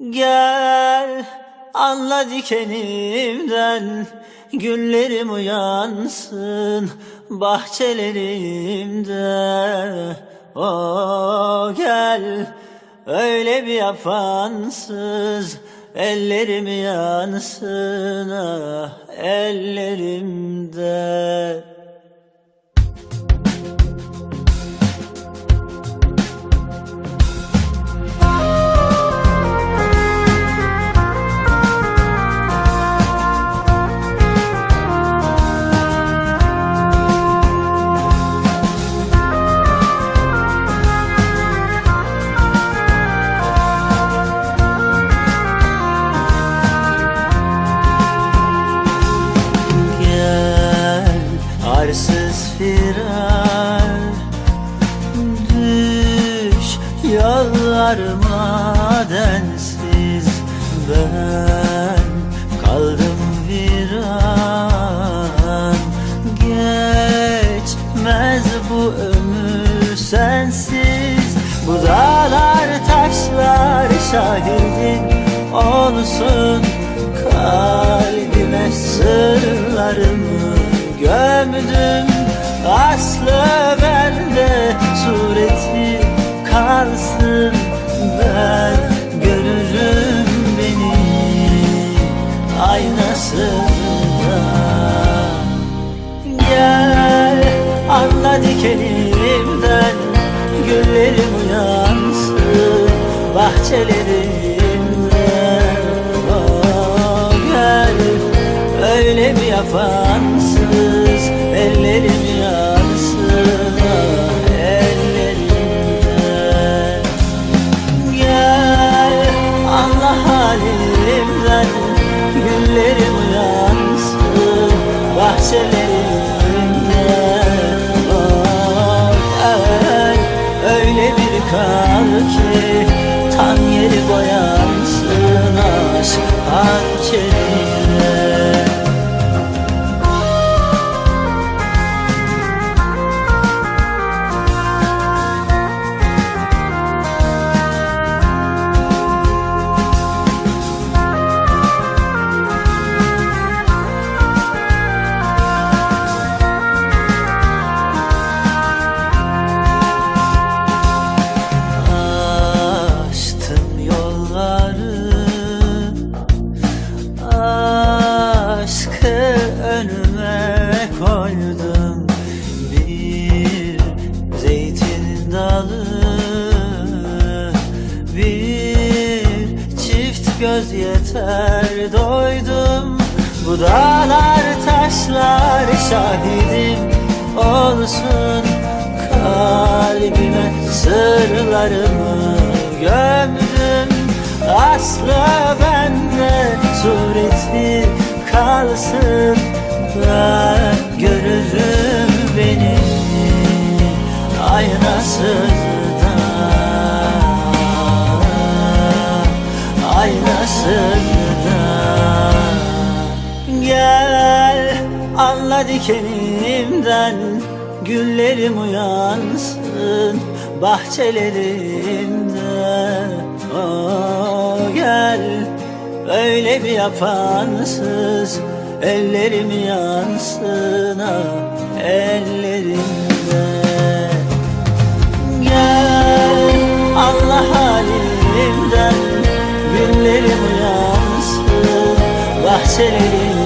Gel anla dikenimden Güllerim uyansın bahçelerimde O gel öyle bir yapansız Ellerim yansın ah ellerimde Düş yollarıma densiz Ben kaldım viran Geçmez bu ömür sensiz. Bu dağlar taşlar şahidin olsun. Kalbime sırlarımı gömdüm. Aslı bende sureti kalsın Ben görürüm beni aynasında. Gel anla dikenimden Güllerim uyansın bahçelerimde Oh, gel öyle bir yapansız Bahçelerimde Oh, gel Öyle bir kal ki Tan yeri boyansın Aşk hançerine yeter doydum. Bu dağlar taşlar şahidim olsun. Kalbime sırlarımı gömdüm. Aslı bende sureti kalsın anla dikenimden Güllerim uyansın bahçelerimde. Oh gel öyle bir yapansız Ellerim yansın ah ellerimde. Gel Allah halimden Günlerim uyansın Bahçelerimde